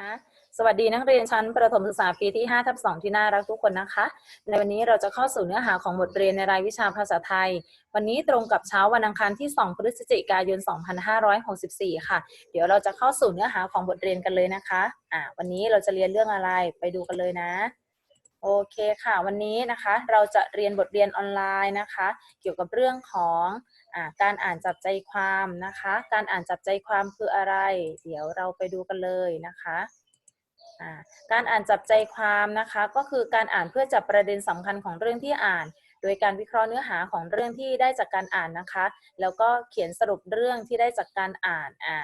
นะสวัสดีนักเรียนชั้นประถมศึกษาปีที่5ทับ2ที่น่ารักทุกคนนะคะ ในวันนี้เราจะเข้าสู่เนื้อหาของบทเรียนในรายวิชาภาษาไทย วันนี้ตรงกับเช้าวันอังคารที่ 2 พฤศจิกายน 2564 ค่ะ เดี๋ยวเราจะเข้าสู่เนื้อหาของบทเรียนกันเลยนะคะอ่าวันนี้เราจะเรียนเรื่องอะไรไปดูกันเลยนะ โอเคค่ะ วันนี้นะคะเราจะเรียนบทเรียนออนไลน์นะคะ เกี่ยวกับเรื่องของอการอ่านจับใจความนะคะ การอ่านจับใจความคืออะไร เดี๋ยวเราไปดูกันเลยนะคะการอ่านจับใจความนะคะ ก็คือการอ่านเพื่อจับประเด็นสำคัญของเรื่องที่อ่าน โดยการวิเคราะห์เนื้อหาของเรื่องที่ได้จากการอ่านนะคะ แล้วก็เขียนสรุปเรื่องที่ได้จากการอ่านอ่า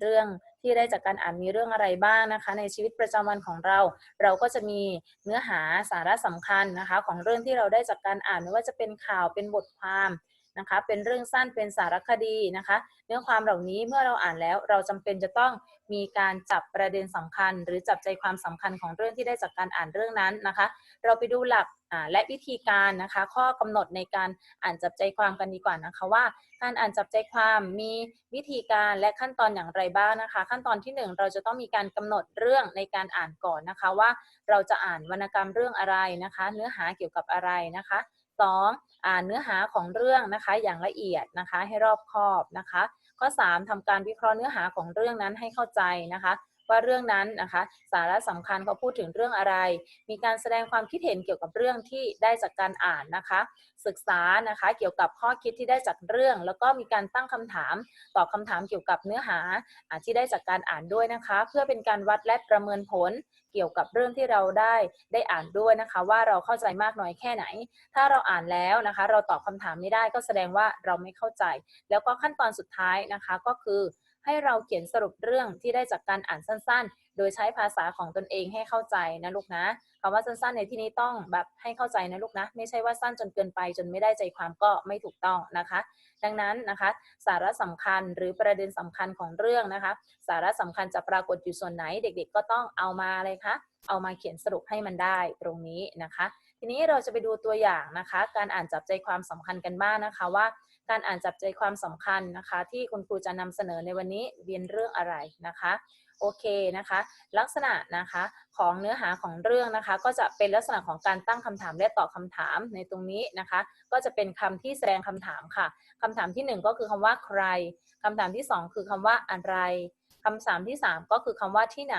เรื่อง ที่ได้จากการอ่านมีเรื่องอะไรบ้างนะคะ ในชีวิตประจำวันของเรา เราก็จะมีเนื้อหาสาระสำคัญนะคะ ของเรื่องที่เราได้จากการอ่านไม่ว่าจะเป็นข่าวเป็นบทความ นะคะ เป็นเรื่องสั้นเป็นสารคดีนะคะ เนื้อความเหล่านี้เมื่อเราอ่านแล้วเราจำเป็นจะต้องมีการจับประเด็นสำคัญ หรือจับใจความสำคัญของเรื่องที่ได้จากการอ่านเรื่องนั้นนะคะ เราไปดูหลักและวิธีการนะคะ ข้อกำหนดในการอ่านจับใจความกันดีกว่านะคะว่า การอ่านจับใจความมีวิธีการและขั้นตอนอย่างไรบ้างนะคะ ขั้นตอนที่หนึ่งเราจะต้องมีการกำหนดเรื่องในการอ่านก่อนนะคะว่า เราจะอ่านวรรณกรรมเรื่องอะไรนะคะ เนื้อหาเกี่ยวกับอะไรนะคะส อ่านเนื้อหาของเรื่องนะคะอย่างละเอียดนะคะให้รอบคอบนะคะ ข้อ 3ทำการวิเคราะห์เนื้อหาของเรื่องนั้นให้เข้าใจนะคะ ว่าเรื่องนั้นนะคะ สาระสำคัญเขาพูดถึงเรื่องอะไร มีการแสดงความคิดเห็นเกี่ยวกับเรื่องที่ได้จากการอ่านนะคะ ศึกษานะคะเกี่ยวกับข้อคิดที่ได้จากเรื่อง แล้วก็มีการตั้งคำถามตอบคำถามเกี่ยวกับเนื้อหาอที่ได้จากการอ่านด้วยนะคะ เพื่อเป็นการวัดและประเมินผลเกี่ยวกับเรื่องที่เราได้ได้อ่านด้วยนะคะ ว่าเราเข้าใจมากน้อยแค่ไหน ถ้าเราอ่านแล้วนะคะ เราตอบคำถามไม่ได้ก็แสดงว่าเราไม่เข้าใจ แล้วก็ขั้นตอนสุดท้ายนะคะก็คือ ให้เราเขียนสรุปเรื่องที่ได้จากการอ่านสั้นๆ โดยใช้ภาษาของตนเองให้เข้าใจนะลูกนะคำว่าสั้นๆในที่นี้ต้องแบบให้เข้าใจนะลูกนะ ไม่ใช่ว่าสั้นจนเกินไปจนไม่ได้ใจความก็ไม่ถูกต้องนะคะ ดังนั้นนะคะ สาระสำคัญหรือประเด็นสำคัญของเรื่องนะคะ สาระสำคัญจะปรากฏอยู่ส่วนไหนเด็ก ๆ ก็ต้องเอามาเลยคะเอามาเขียนสรุปให้มันได้ตรงนี้นะคะ ทีนี้เราจะไปดูตัวอย่างนะคะ การอ่านจับใจความสำคัญกันบ้างนะคะว่า การอ่านจับใจความสำคัญนะคะ ที่คุณครูจะนำเสนอในวันนี้เรียนเรื่องอะไรนะคะโอเคนะคะ ลักษณะนะคะของเนื้อหาของเรื่องนะคะ ก็จะเป็นลักษณะของการตั้งคำถามและตอบคำถามในตรงนี้นะคะ ก็จะเป็นคำที่แสดงคำถามค่ะคำถามที่หนึ่งก็คือคำว่าใครคำถามที่สองคือคำว่าอะไรคำถามที่สามก็คือคำว่าที่ไหน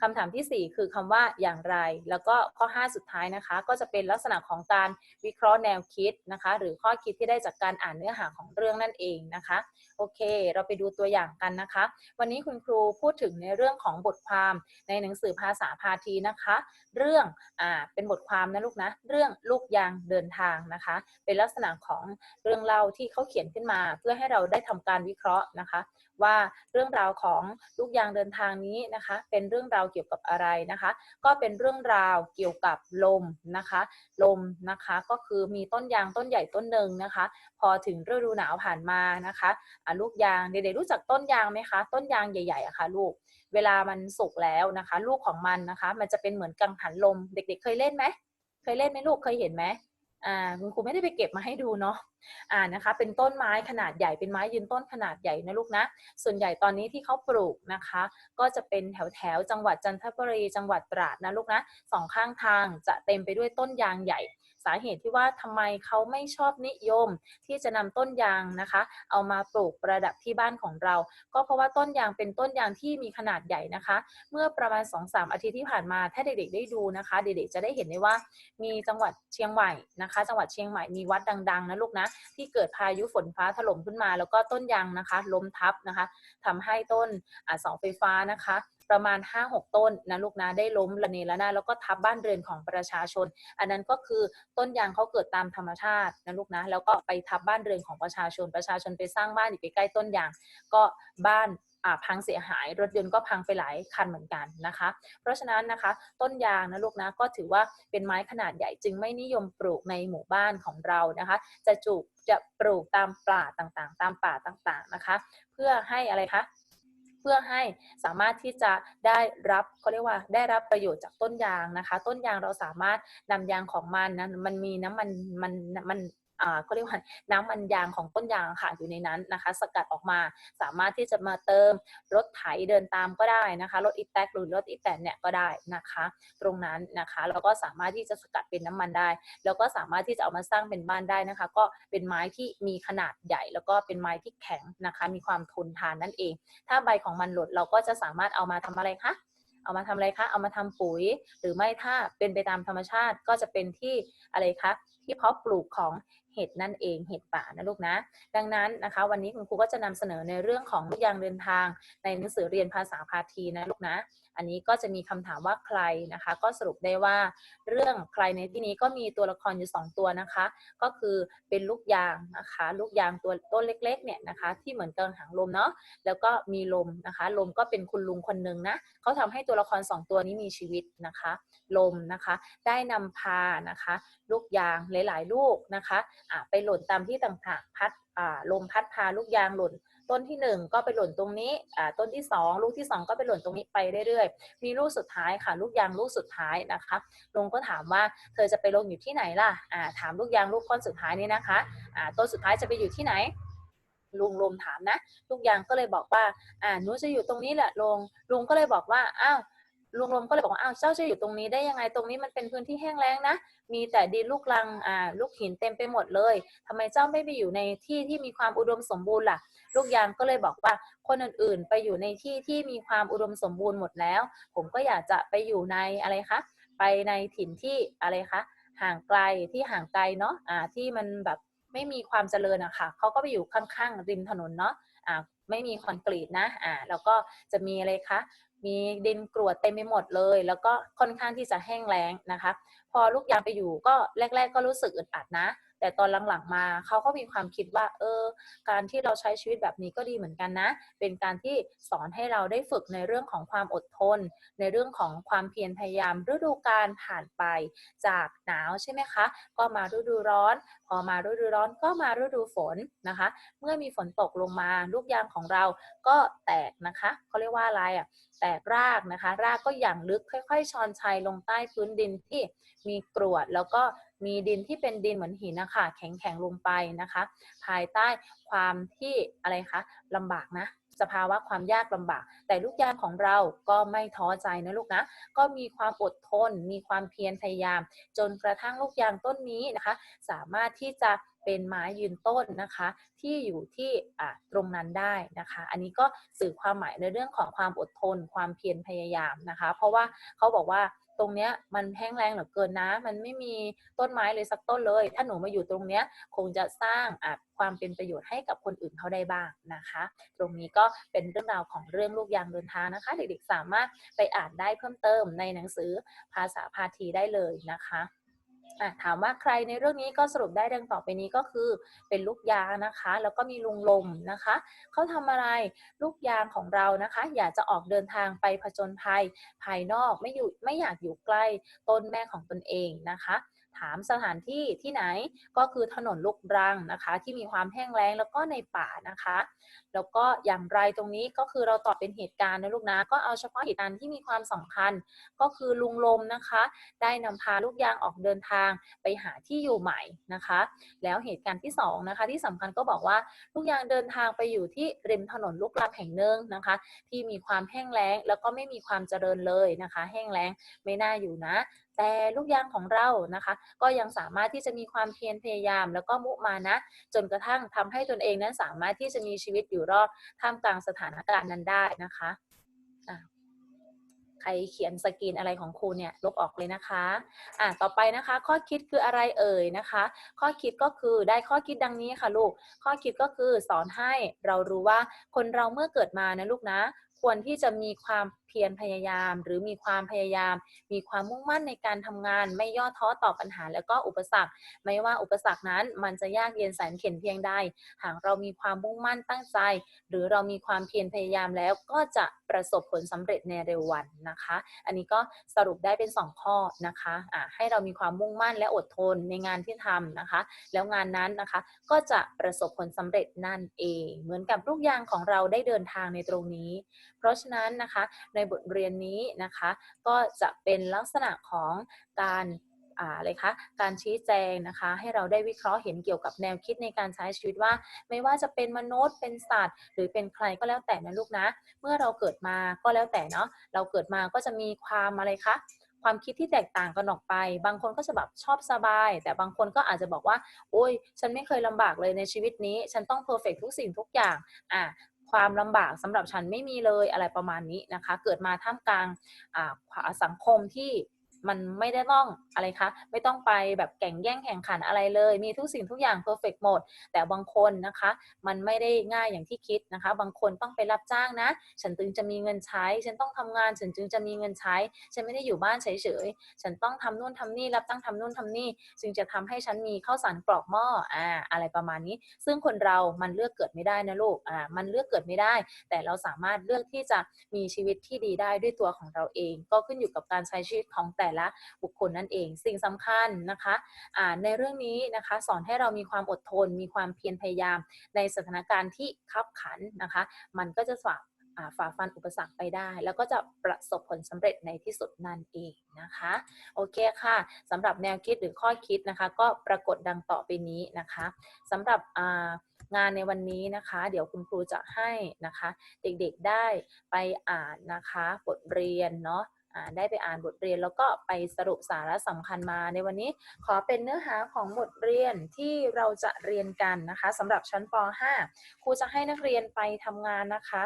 คำถามที่ 4 คือคำว่าอย่างไร แล้วก็ข้อ 5 สุดท้ายนะคะ ก็จะเป็นลักษณะของการวิเคราะห์แนวคิดนะคะ หรือข้อคิดที่ได้จากการอ่านเนื้อหาของเรื่องนั่นเองนะคะ โอเค เราไปดูตัวอย่างกันนะคะ วันนี้คุณครูพูดถึงในเรื่องของบทความในหนังสือภาษาพาทีนะคะ เรื่องอ่าเป็นบทความนะลูกนะ เรื่องลูกยางเดินทางนะคะ เป็นลักษณะของเรื่องเล่าที่เขาเขียนขึ้นมา เพื่อให้เราได้ทำการวิเคราะห์นะคะ ว่าเรื่องราวของลูกยางเดินทางนี้นะคะ เป็นเรื่องราวเกี่ยวกับอะไรนะคะ ก็เป็นเรื่องราวเกี่ยวกับลมนะคะ ลมนะคะก็คือมีต้นยางต้นใหญ่ต้นหนึ่งนะคะ พอถึงฤดูหนาวผ่านมานะคะะลูกยางเด็กๆรู้จักต้นยางไหมคะ ต้นยางใหญ่ๆอะค่ะลูกเวลามันสุกแล้วนะคะ ลูกของมันนะคะ มันจะเป็นเหมือนกังหันลมเด็ก ๆ เคยเล่นไหมเคยเล่นไหมลูกเคยเห็นไหม คุณครูไม่ได้ไปเก็บมาให้ดูเนาะอ่านะคะ เป็นต้นไม้ขนาดใหญ่เป็นไม้ยืนต้นขนาดใหญ่นะลูกนะ ส่วนใหญ่ตอนนี้ที่เขาปลูกนะคะ ก็จะเป็นแถวแถวๆจังหวัดจันทบุรีจังหวัดตราดนะลูกนะสองข้างทางจะเต็มไปด้วยต้นยางใหญ่าเหตุที่ว่าทำไมเขาไม่ชอบนิยมที่จะนำต้นยางนะคะ เอามาปลูกประดับที่บ้านของเรา ก็เพราะว่าต้นยางเป็นต้นยางที่มีขนาดใหญ่นะคะ เมื่อประมาณ 2-3 อาทิตย์ที่ผ่านมาถ้าเด็กๆได้ดูนะคะ เด็กๆจะได้เห็นได้ว่ามีจังหวัดเชียงใหม่นะคะ จังหวัดเชียงใหม่มีวัดดังๆนะลูกนะที่เกิดพายุฝนฟ้าถล่มขึ้นมา แล้วก็ต้นยางนะคะ ล้มทับนะคะทำให้ต้นอ่าเสาไฟฟ้านะคะ ประมาณ 5-6 ต้นนะลูกนะได้ล้มระเนระนาดแล้วก็ทับบ้านเรือนของประชาชน อันนั้นก็คือต้นยางเขาเกิดตามธรรมชาตินะลูกนะแล้วก็ไปทับบ้านเรือนของประชาชน ประชาชนไปสร้างบ้านอยู่ใกล้ๆต้นยาง ก็บ้านพังเสียหายรถยนต์ก็พังไปหลายคันเหมือนกันนะคะ เพราะฉะนั้นนะคะต้นยางนะลูกนะก็ถือว่าเป็นไม้ขนาดใหญ่จึงไม่นิยมปลูกในหมู่บ้านของเรานะคะ จะจูกจะปลูกตามป่าต่างๆ ตามป่าต่างๆนะคะ เพื่อให้อะไรคะ เพื่อให้สามารถที่จะได้รับเขาเรียกว่าได้รับประโยชน์จากต้นยางนะคะ ต้นยางเราสามารถนำยางของมันนะมันมีน้ำมันมันมัน อ่าก็เรียกว่าน้ำมันยางของต้นยางค่ะอยู่ในนั้นนะคะ สกัดออกมาสามารถที่จะมาเติมรถไถเดินตามก็ได้นะคะรถอีแท็กหรือรถอีแตนเนี่ยก็ได้นะคะ ตรงนั้นนะคะแล้วก็สามารถที่จะสกัดเป็นน้ำมันได้ แล้วก็สามารถที่จะเอามาสร้างเป็นบ้านได้นะคะ ก็เป็นไม้ที่มีขนาดใหญ่ แล้วก็เป็นไม้ที่แข็งนะคะ มีความทนทานนั่นเอง ถ้าใบของมันหล่นเราก็จะสามารถเอามาทำอะไรคะเอามาทำอะไรคะ เอามาทำปุ๋ย หรือไม่ถ้าเป็นไปตามธรรมชาติก็จะเป็นที่อะไรคะ ที่เพาะปลูกของ เห็ดนั่นเองเห็ดป่านะลูกนะ ดังนั้นนะคะ วันนี้คุณครูก็จะนำเสนอในเรื่องของลูกยางเดินทาง ในหนังสือเรียนภาษาพาทีนะลูกนะ อันนี้ก็จะมีคำถามว่าใครนะคะ ก็สรุปได้ว่าเรื่องใครในที่นี้ก็มีตัวละครอยู่ 2 ตัวนะคะ ก็คือเป็นลูกยางนะคะ ลูกยางตัวต้นเล็กๆเนี่ยนะคะ ที่เหมือนกังหางลมเนาะแล้วก็มีลมนะคะ ลมก็เป็นคุณลุงคนหนึ่งนะเขาทำให้ตัวละคร 2 ตัวนี้มีชีวิตนะคะ ลมนะคะ ได้นำพานะคะ ลูกยางหลาย ๆ ลูกนะคะไปหล่นตามที่ต่างๆพัดลมพัดพาลูกยางหล่นต้นที่ 1 ก็ไปหล่นตรงนี้ต้นที่ 2 ลูกที่ 2 ก็ไปหล่นตรงนี้ไปเรื่อยๆ มีลูกสุดท้ายค่ะ ลูกยางลูกสุดท้ายนะคะลุงก็ถามว่าเธอจะไปลงอยู่ที่ไหนล่ะถามลูกยางลูกก้อนสุดท้ายนี้นะคะต้นสุดท้ายจะไปอยู่ที่ไหนลุงลมถามนะ ลูกยางก็เลยบอกว่าอ่าหนูจะอยู่ตรงนี้แหละลุงลุงก็เลยบอกว่าอ้าว ลุงลมก็เลยบอกว่าอ้าวเจ้าจะอยู่ตรงนี้ได้ยังไงตรงนี้มันเป็นพื้นที่แห้งแล้งนะ มีแต่ดินลูกรังอ่าลูกหินเต็มไปหมดเลยทำไมเจ้าไม่ไปอยู่ในที่ที่มีความอุดมสมบูรณ์ล่ะ ลูกยางก็เลยบอกว่าคนอื่นๆ ไปอยู่ในที่ที่มีความอุดมสมบูรณ์หมดแล้ว ผมก็อยากจะไปอยู่ในอะไรคะไปในถิ่นที่อะไรคะห่างไกลที่ห่างไกลเนาะอ่าที่มันแบบไม่มีความเจริญอะค่ะเขาก็ไปอยู่ข้างๆริมถนนเนาะอ่าไม่มีคอนกรีตนะอ่าแล้วก็จะมีอะไรคะ มีดินกรวดเต็มไปหมดเลย แล้วก็ค่อนข้างที่จะแห้งแล้งนะคะ พอลูกยางไปอยู่ก็แรก ๆ ก็รู้สึกอึดอัดนะ แต่ตอนหลังๆมาเขาก็มีความคิดว่า เออ การที่เราใช้ชีวิตแบบนี้ก็ดีเหมือนกันนะ เป็นการที่สอนให้เราได้ฝึกในเรื่องของความอดทน ในเรื่องของความเพียรพยายาม ฤดูกาลผ่านไปจากหนาวใช่ไหมคะ ก็มาฤดูร้อน พอมาฤดูร้อนก็มาฤดูฝนนะคะ เมื่อมีฝนตกลงมาลูกยางของเราก็แตกนะคะเขาเรียกว่าอะไรอะแตกรากนะคะ รากก็อย่างลึกค่อย ๆ ชอนชัยลงใต้พื้นดินที่มีกรวดแล้วก็ มีดินที่เป็นดินเหมือนหินนะคะแข็งๆลงไปนะคะ ภายใต้ความที่อะไรคะลำบากนะสภาวะความยากลำบาก แต่ลูกยางของเราก็ไม่ท้อใจนะลูกนะ ก็มีความอดทน มีความเพียรพยายาม จนกระทั่งลูกยางต้นนี้นะคะ สามารถที่จะเป็นไม้ยืนต้นนะคะ ที่อยู่ที่ตรงนั้นได้นะคะ อันนี้ก็สื่อความหมายในเรื่องของความอดทน ความเพียรพยายามนะคะ เพราะว่าเขาบอกว่า ตรงเนี้ยมันแห้งแล้งเหลือเกินนะ มันไม่มีต้นไม้เลยสักต้นเลย ถ้าหนูมาอยู่ตรงเนี้ยคงจะสร้างอะความเป็นประโยชน์ให้กับคนอื่นเขาได้บ้างนะคะ ตรงนี้ก็เป็นเรื่องราวของเรื่องลูกยางเดินทางนะคะ เด็กๆสามารถไปอ่านได้เพิ่มเติมในหนังสือภาษาพาทีได้เลยนะคะอะ ถามว่าใครในเรื่องนี้ก็สรุปได้ดังต่อไปนี้ก็คือเป็นลูกยางนะคะ แล้วก็มีลุงลมนะคะเขาทำอะไรลูกยางของเรานะคะ อยากจะออกเดินทางไปผจญภัย ภายนอกไม่อยู่ไม่อยากอยู่ใกล้ต้นแม่ของตนเองนะคะ ถามสถานที่ที่ไหนก็คือถนนลูกรังนะคะ ที่มีความแห้งแล้งแล้วก็ในป่านะคะ แล้วก็อย่างไรตรงนี้ก็คือเราตอบเป็นเหตุการณ์นะลูกนะ ก็เอาเฉพาะเหตุการณ์ที่มีความสำคัญ ก็คือลุงลมนะคะ ได้นำพาลูกยางออกเดินทางไปหาที่อยู่ใหม่นะคะ แล้วเหตุการณ์ที่สองนะคะที่สำคัญก็บอกว่าลูกยางเดินทางไปอยู่ที่ริมถนนลูกรังแห่งหนึ่งนะคะ ที่มีความแห้งแล้งแล้วก็ไม่มีความเจริญเลยนะคะ แห้งแล้งไม่น่าอยู่นะ แต่ลูกยางของเรานะคะ ก็ยังสามารถที่จะมีความเพียรพยายาม แล้วก็มุมานะ จนกระทั่งทำให้ตนเองนั้นสามารถที่จะมีชีวิตอยู่รอดท่ามกลางสถานการณ์นั้นได้นะคะะใครเขียนสกรีนอะไรของครูเนี่ยลบออกเลยนะคะ อะต่อไปนะคะ ข้อคิดคืออะไรเอ่ยนะคะ ข้อคิดก็คือได้ข้อคิดดังนี้ค่ะลูก ข้อคิดก็คือสอนให้เรารู้ว่าคนเราเมื่อเกิดมานะลูกนะควรที่จะมีความเพียรพยายาม หรือมีความพยายาม มีความมุ่งมั่นในการทำงาน ไม่ย่อท้อต่อปัญหา แล้วก็อุปสรรค ไม่ว่าอุปสรรคนั้น มันจะยากเย็นแสนเข็ญเพียงใด หากเรามีความมุ่งมั่นตั้งใจ หรือเรามีความเพียรพยายามแล้วก็จะประสบผลสำเร็จในเร็ววันนะคะ อันนี้ก็สรุปได้เป็น 2 ข้อนะคะะให้เรามีความมุ่งมั่นและอดทนในงานที่ทำนะคะ แล้วงานนั้นนะคะก็จะประสบผลสำเร็จนั่นเอง เหมือนกับลูกยางของเราได้เดินทางในตรงนี้ เพราะฉะนั้นนะคะในบทเรียนนี้นะคะก็จะเป็นลักษณะของการอะไรคะการชี้แจงนะคะให้เราได้วิเคราะห์เห็นเกี่ยวกับแนวคิดในการใช้ชีวิตว่า ไม่ว่าจะเป็นมนุษย์เป็นสัตว์ หรือเป็นใครก็แล้วแต่นะลูกนะ เมื่อเราเกิดมาก็แล้วแต่เนาะเราเกิดมาก็จะมีความอะไรคะความคิดที่แตกต่างกันออกไป บางคนก็จะแบบชอบสบาย แต่บางคนก็อาจจะบอกว่า โอ้ย ฉันไม่เคยลำบากเลยในชีวิตนี้ ฉันต้องเพอร์เฟกทุกสิ่งทุกอย่าง อะ ความลำบากสำหรับฉันไม่มีเลยอะไรประมาณนี้นะคะ เกิดมาท่ามกลางสังคมที่ มันไม่ได้ต้องอะไรคะ ไม่ต้องไปแบบแข่งแย่งแข่งขันอะไรเลย มีทุกสิ่งทุกอย่างเพอร์เฟกหมด แต่บางคนนะคะ มันไม่ได้ง่ายอย่างที่คิดนะคะ บางคนต้องไปรับจ้างนะ ฉันจึงจะมีเงินใช้ ฉันต้องทำงาน ฉันจึงจะมีเงินใช้ ฉันไม่ได้อยู่บ้านเฉยๆ ฉันต้องทำนู่นทำนี่ รับจ้างทำนู่นทำนี่จึงจะทำให้ฉันมีข้าวสารกรอกหม้ออ่าอะไรประมาณนี้ ซึ่งคนเรามันเลือกเกิดไม่ได้นะลูกอ่ามันเลือกเกิดไม่ได้ แต่เราสามารถเลือกที่จะมีชีวิตที่ดีได้ด้วยตัวของเราเอง ก็ขึ้นอยู่กับการใช้ชีวิตของแต่แต่ละบุคคลนั่นเอง สิ่งสำคัญนะคะอ่าในเรื่องนี้นะคะสอนให้เรามีความอดทน มีความเพียรพยายาม ในสถานการณ์ที่ขับขันนะคะ มันก็จะฝ่าฝ่าฟันอุปสรรคไปได้ แล้วก็จะประสบผลสำเร็จในที่สุดนั่นเองนะคะ โอเคค่ะสำหรับแนวคิดหรือข้อคิดนะคะ ก็ปรากฏดังต่อไปนี้นะคะสำหรับงานในวันนี้นะคะ เดี๋ยวคุณครูจะให้นะคะ เด็กๆได้ไปอ่านนะคะ บทเรียนเนาะ ได้ไปอ่านบทเรียนแล้วก็ไปสรุปสาระสำคัญมาในวันนี้ขอเป็นเนื้อหาของบทเรียนที่เราจะเรียนกันนะคะสำหรับชั้นป .5 ครูจะให้นักเรียนไปทำงานนะคะ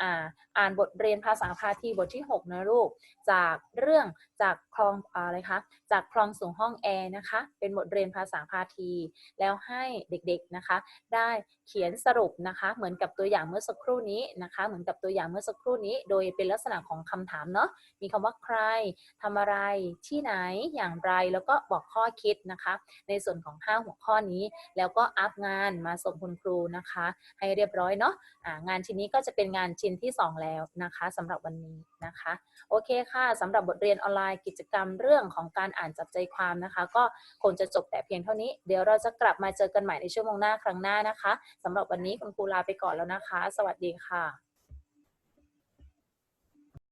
อ่าอ่านบทเรียนภาษาพาทีบทที่ 6 นะลูก จากเรื่องจากคลองอะไรคะจากคลองสู่ห้องแอร์นะคะเป็นบทเรียนภาษาพาที แล้วให้เด็กๆนะคะ ได้เขียนสรุปนะคะเหมือนกับตัวอย่างเมื่อสักครู่นี้นะคะ เหมือนกับตัวอย่างเมื่อสักครู่นี้ โดยเป็นลักษณะของคำถามเนาะมีคำว่าใครทำอะไรที่ไหนอย่างไรแล้วก็บอกข้อคิดนะคะ ในส่วนของ 5 หัวข้อนี้ แล้วก็อัพงานมาส่งคุณครูนะคะ ให้เรียบร้อยเนาะะงานชิ้นนี้ก็จะเป็นงานชิ้นที่ 2 แล้วนะคะสำหรับวันนี้นะคะ โอเคค่ะสำหรับบทเรียนออนไลน์กิจกรรมเรื่องของการอ่านจับใจความนะคะ ก็คงจะจบแต่เพียงเท่านี้เดี๋ยวเราจะกลับมาเจอกันใหม่ในชั่วโมงหน้าครั้งหน้านะคะสำหรับวันนี้คุณครูลาไปก่อนแล้วนะคะ สวัสดีค่ะ